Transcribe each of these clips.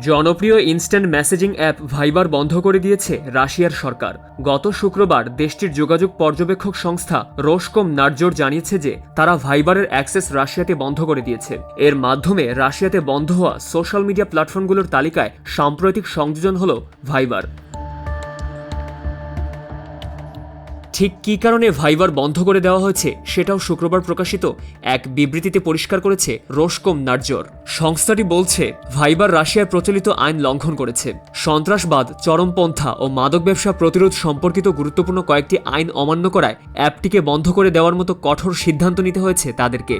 জনপ্রিয় instant messaging app ভাইবার বন্ধ করে দিয়েছে রাশিয়ার সরকার। গত শুক্রবার দেশটির যোগাযোগ পর্যবেক্ষক সংস্থা রোসকম নার্জোর জানিয়েছে যে, তারা ভাইবারের অ্যাক্সেস রাশিয়াতে বন্ধ করে দিয়েছে। এর মাধ্যমে রাশিয়াতে বন্ধ হওয়া সোশ্যাল মিডিয়া প্ল্যাটফর্মগুলোর তালিকায় সাম্প্রতিক সংযোজন হল ভাইবার। ঠিক কী কারণে ভাইবার বন্ধ করে দেওয়া হয়েছে সেটাও শুক্রবার প্রকাশিত এক বিবৃতিতে পরিষ্কার করেছে রোসকম নার্জর। সংস্থাটি বলছে, ভাইবার রাশিয়ার প্রচলিত আইন লঙ্ঘন করেছে। সন্ত্রাসবাদ, চরমপন্থা ও মাদক ব্যবসা প্রতিরোধ সম্পর্কিত গুরুত্বপূর্ণ কয়েকটি আইন অমান্য করায় অ্যাপটিকে বন্ধ করে দেওয়ার মতো কঠোর সিদ্ধান্ত নিতে হয়েছে তাদেরকে।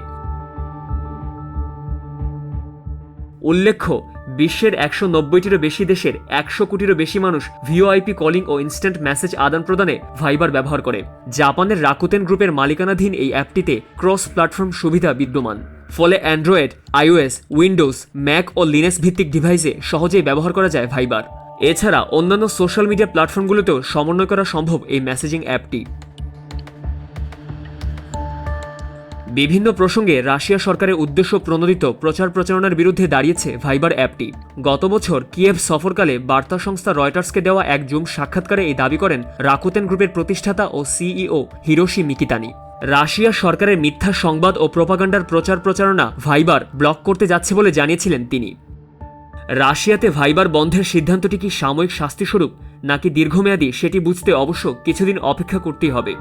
উল্লেখ্য বিশ্বের একশো নব্বইটিরও বেশি দেশের একশো কোটিরও বেশি মানুষ ভিওআইপি কলিং ও ইনস্ট্যান্ট মেসেজ আদান প্রদানে ভাইবার ব্যবহার করে। জাপানের রাকুতেন গ্রুপের মালিকানাধীন এই অ্যাপটিতে ক্রস প্ল্যাটফর্ম সুবিধা বিদ্যমান। ফলে অ্যান্ড্রয়েড, আইওএস, উইন্ডোজ, ম্যাক ও লিনেক্স ভিত্তিক ডিভাইসে সহজেই ব্যবহার করা যায় ভাইবার। এছাড়া অন্যান্য সোশ্যাল মিডিয়া প্ল্যাটফর্মগুলোতেও সমন্বয় করা সম্ভব এই মেসেজিং অ্যাপটি। বিভিন্ন প্রসঙ্গে রাশিয়া সরকারের উদ্দেশ্য প্রণোদিত প্রচার প্রচারণার বিরুদ্ধে দাঁড়িয়েছে ভাইবার অ্যাপটি। গত বছর কিয়েভ সফরকালে বার্তা সংস্থা রয়টার্সকে দেওয়া এক জুম সাক্ষাৎকারে এই দাবি করেন রাকুতেন গ্রুপের প্রতিষ্ঠাতা ও সিইও হিরোশি মিকিতানি। রাশিয়া সরকারের মিথ্যা সংবাদ ও প্রপাগান্ডার প্রচার প্রচারণা ভাইবার ব্লক করতে যাচ্ছে বলে জানিয়েছিলেন তিনি। রাশিয়াতে ভাইবার বন্ধের সিদ্ধান্তটি কি সাময়িক শাস্তিস্বরূপ, নাকি দীর্ঘমেয়াদী, সেটি বুঝতে অবশ্য কিছুদিন অপেক্ষা করতেই হবে।